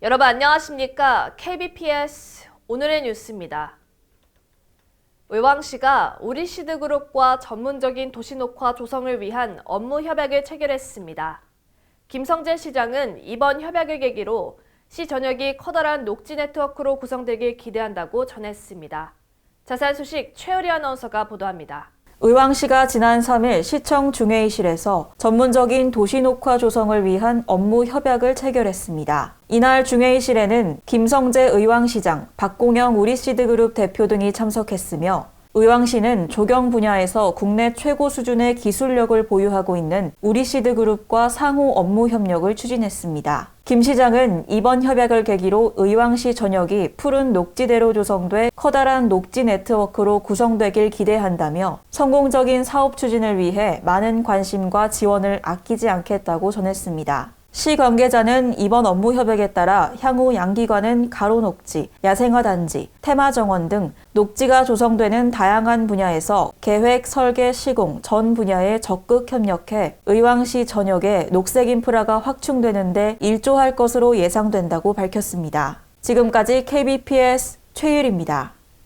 여러분 안녕하십니까? KBPS 오늘의 뉴스입니다. 의왕시가 우리시드그룹과 전문적인 도시녹화 조성을 위한 업무 협약을 체결했습니다. 김성재 시장은 이번 협약을 계기로 시 전역이 커다란 녹지 네트워크로 구성되길 기대한다고 전했습니다. 자세한 소식 최유리 아나운서가 보도합니다. 의왕시가 지난 3일 시청 중회의실에서 전문적인 도시녹화 조성을 위한 업무 협약을 체결했습니다. 이날 중회의실에는 김성재 의왕시장, 박공영 우리시드그룹 대표 등이 참석했으며 의왕시는 조경 분야에서 국내 최고 수준의 기술력을 보유하고 있는 우리시드그룹과 상호 업무 협력을 추진했습니다. 김 시장은 이번 협약을 계기로 의왕시 전역이 푸른 녹지대로 조성돼 커다란 녹지 네트워크로 구성되길 기대한다며 성공적인 사업 추진을 위해 많은 관심과 지원을 아끼지 않겠다고 전했습니다. 시 관계자는 이번 업무 협약에 따라 향후 양기관은 가로녹지, 야생화단지, 테마정원 등 녹지가 조성되는 다양한 분야에서 계획, 설계, 시공 전 분야에 적극 협력해 의왕시 전역에 녹색 인프라가 확충되는데 일조할 것으로 예상된다고 밝혔습니다. 지금까지 KBPS 최율입니다.